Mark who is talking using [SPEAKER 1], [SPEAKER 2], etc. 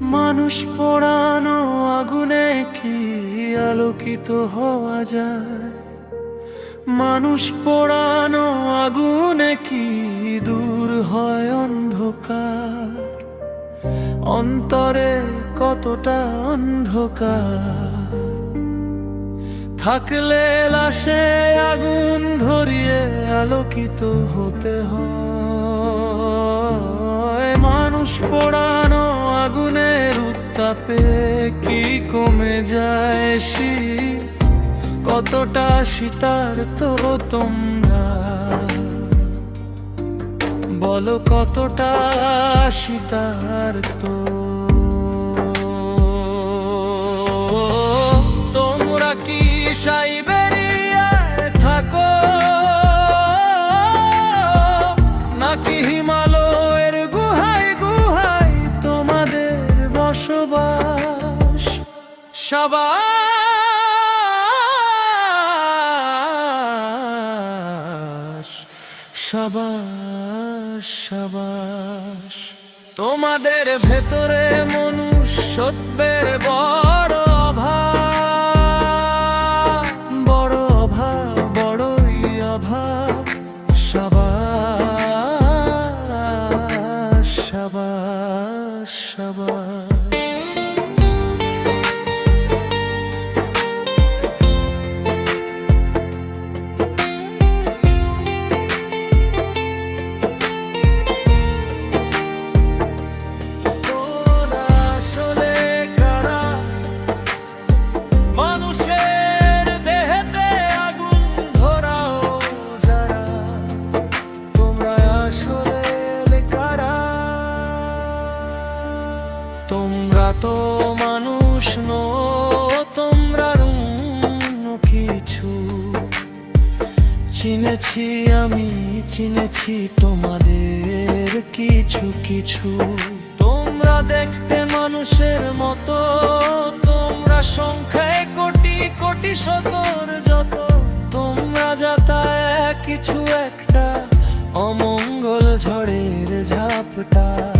[SPEAKER 1] মানুষ পোড়ানো আগুনে কি আলোকিত হওয়া যায়? মানুষ পোড়ানো আগুনে কি দূর হয় অন্ধকার? অন্তরে কতটা অন্ধকার? থাকলে লাশে আগুন ধরিয়ে আলোকিত হতে হয়। মানুষ পোড়া উত্তাপে কি কমে যায় শীত কতটা শীতার তো তোমরা? বলো কতটা শীতার তো? বসবাস সাবাস সাবাস সাবাস। তোমাদের ভেতরে মনুষ্যত্বের বড় অভাব বড় অভাব, বড়ই অভাব। সাবাস সাবাস সাবাস। তোমরা তো মানুষ নো তোমরা কিছু। চিনেছি আমি, চিনেছি তোমাদের কিছু কিছু। তোমরা দেখতে মানুষের মতো, তোমরা সংখ্যায় কোটি কোটি শতর যত। তোমরা যাতা কিছু একটা, অমঙ্গল ঝড়ের ঝাপটা।